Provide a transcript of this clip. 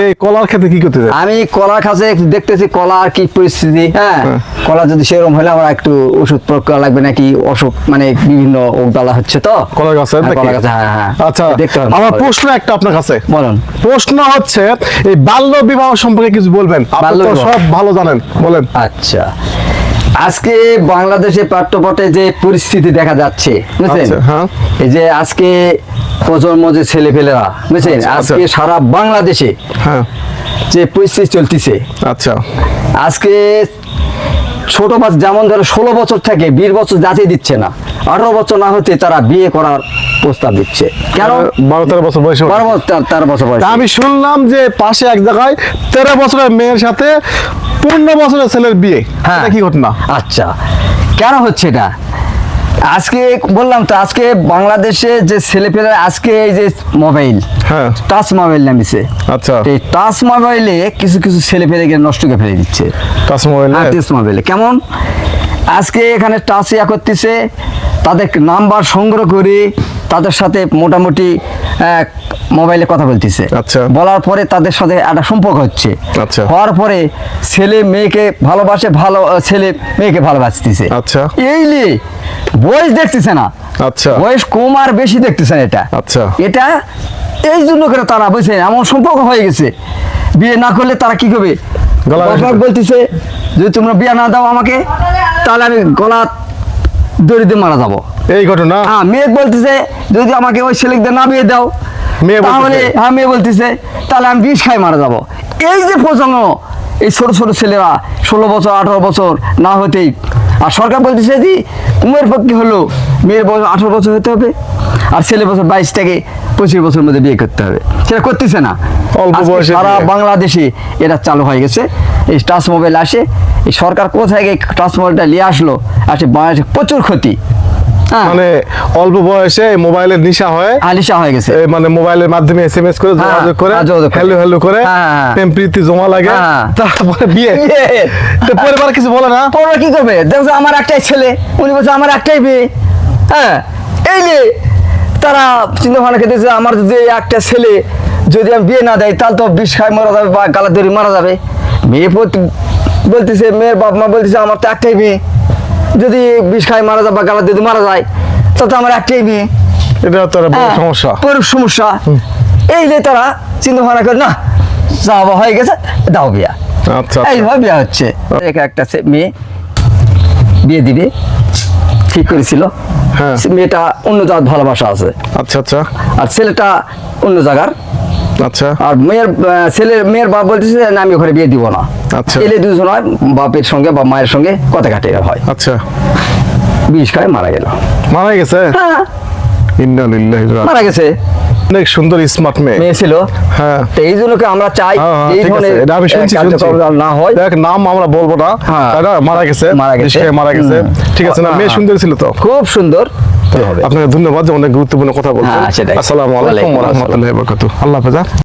এই কলার খেতে কি করতে আমি কলা খাসে দেখতেছি কলা আর কি পরিস্থিতি হ্যাঁ? হ্যাঁ। কলা যদি সেরকম হলে আমার একটু ওষুধ প্রয়োগ করা লাগবে নাকি অসুখ মানে বিভিন্ন হচ্ছে তো? কলার হ্যাঁ, গাছে হ্যাঁ হ্যাঁ আচ্ছা দেখতে হবে আমার প্রশ্ন একটা আপনার কাছে। বলুন। প্রশ্ন হচ্ছে এই বাল্য বিবাহ সম্পর্কে কিছু বলবেন? আপনি বাল্য তো। সব ভালো জানেন বলেন। আচ্ছা। আজকে বাংলাদেশে প্রেক্ষাপটে যে পরিস্থিতি দেখা যাচ্ছে বুঝছেন? আচ্ছা। এই যে আজকে প্রজন্ম যে ছেলেপেলেরা বুঝছেন? আচ্ছা, আজকে সারা বাংলাদেশে হ্যাঁ। যে পরিস্থিতি চলতেছে আচ্ছা। আজকে ছোট বাচ্চ যেমন ধরো ষোলো বছর থেকে বিশ বছর জাতি দিচ্ছে না আঠারো বছর না হতে তারা বিয়ে করার প্রস্তাব দিচ্ছে। কেন? বারো তেরো বছর বয়স বারো বছর তেরো- বছর বয়স। আমি শুনলাম যে পাশে এক জায়গায় তেরো বছরের মেয়ের সাথে পনেরো বছরের ছেলের বিয়ে। হ্যাঁ। কি ঘটনা? আচ্ছা। কেন হচ্ছে এটা? আজকে বললাম তো আজকে বাংলাদেশে যে ছেলেপেরা আজকে এই যে মোবাইল হ্যাঁ। টাচ মোবাইল নামিছে আচ্ছা। এই টাচ মোবাইলে কিছু কিছু ছেলে ফেলে নষ্ট করে ফেলে দিচ্ছে। টাচ মোবাইল টাচ মোবাইলে কেমন? আজকে এখানে টাচ ইয়া করতেছে তাদের নাম্বার সংগ্রহ করে তাদের সাথে মোটামুটি মোবাইলে কথা বলতেছে আচ্ছা। বলার পরে তাদের সাথে একটা সম্পর্ক হচ্ছে আচ্ছা। হওয়ার পরে ছেলে মেয়েকে ভালোবাসে ভালো ছেলে মেয়েকে ভালোবাসতেছে আচ্ছা। এই নিয়ে বয়স দেখতেছে না আচ্ছা। বয়স কম আর বেশি দেখতেছে না এটা আচ্ছা। এটা এই জন্য করে তারা বুঝছে এমন সম্পর্ক হয়ে গেছে বিয়ে না করলে তারা কি করবে গলা- বলতেছে যদি তোমরা বিয়ে না দাও আমাকে তাহলে আমি গলা দড়িতে মারা যাব। এই ঘটনা? হ্যাঁ মেয়ে বলতেছে যদি আমাকে ওই ছেলেকে না বিয়ে দাও? তাহলে হ্যাঁ মেয়ে বলতেছে তাহলে আমি বিষ খাই মারা যাব। এই যে প্রজন্ম এই ছোট ছোট ছেলেরা ষোলো বছর আঠারো বছর না হতেই। আর সরকার বলতেছে যে উমের পক্ষে হলো মেয়ের বয়স আঠারো বছর হতে হবে আর ছেলে বছর বাইশ থেকে পঁচিশ বছরের মধ্যে বিয়ে করতে হবে। সেটা করতেছে না। সারা বাংলাদেশে এটা চালু হয়ে গেছে। এই টাচ মোবাইল আসে। এই সরকার কোথায় গিয়ে টাচ মোবাইলটা নিয়ে আসলো? আসে বাংলাদেশে প্রচুর ক্ষতি। হ্যাঁ। মানে অল্প বয়সে মোবাইলের নিশা হয়। আলিশা হয়ে গেছে। মানে মোবাইলের মাধ্যমে এসএমএস করে হ্যাঁ, যোগাযোগ করে যোগাযোগ করে। হ্যালো হ্যালো করে হ্যাঁ। প্রেম প্রীতি জমা লাগে। তারপরে বিয়ে। বিয়ে। তো পরিবার কিছু বলে না? পরে কি করবে? দেখছ আমার একটাই ছেলে। উনি বলছে আমার একটাই মেয়ে হ্যাঁ। এই যে তারা চিন্তা ভাবনা খেতেছে আমার যদি একটা ছেলে যদি আমি বিয়ে না দেয় তাহলে তো বিষ খায় মারা যাবে বা গালা ধরে মারা যাবে। মেয়ে বলতেছে মেয়ের বাপ মা বলতেছে আমার তো একটাই মেয়ে যদি বিষ খায় মারা যায় বা গালা যদি মারা যায় তাহলে আমার একটাই মেয়ে। এটা তো একটা বড় হ্যাঁ, সমস্যা। বড় সমস্যা। এই যে তারা চিন্তা ভাবনা করে না যাওয়া হয়ে গেছে দাও বিয়া। আচ্ছা এইভাবে বিয়ে হচ্ছে। এক একটা মেয়ে বিয়ে দিবে ঠিক করেছিল। হ্যাঁ। মেয়েটা অন্য জায়গার ভালোবাসা আছে। আচ্ছা আচ্ছা। আর ছেলেটা অন্য জায়গার। আচ্ছা। আর মেয়ের ছেলের মেয়ের বাপ বলতেছে আমি ওখানে বিয়ে দিব না। আচ্ছা। এলে দুজন হয় বাপের সঙ্গে বা মায়ের সঙ্গে কথা কাটে হয়। আচ্ছা। বিষ খায় মারা গেল। মারা গেছে? হ্যাঁ। মারা গেছে। অনেক সুন্দর স্মার্ট মেয়ে। মেয়ে ছিল। হ্যাঁ। তো এই জন্য আমরা চাই হ্যাঁ, হ্যাঁ, এই ধরনের আমি শুনছি। না হয়। দেখ নাম আমরা বলব না? মারা গেছে। মারা গেছে। মারা গেছে। ঠিক আছে না? মেয়ে। সুন্দর ছিল তো? খুব সুন্দর। হবে আপনাকে ধন্যবাদ যে অনেক গুরুত্বপূর্ণ কথা বলছেন হ্যাঁ। আসসালামু আলাইকুম ওয়া রাহমাতুল্লাহি ওয়া বারাকাতুহু আল্লাহ হাফেজ?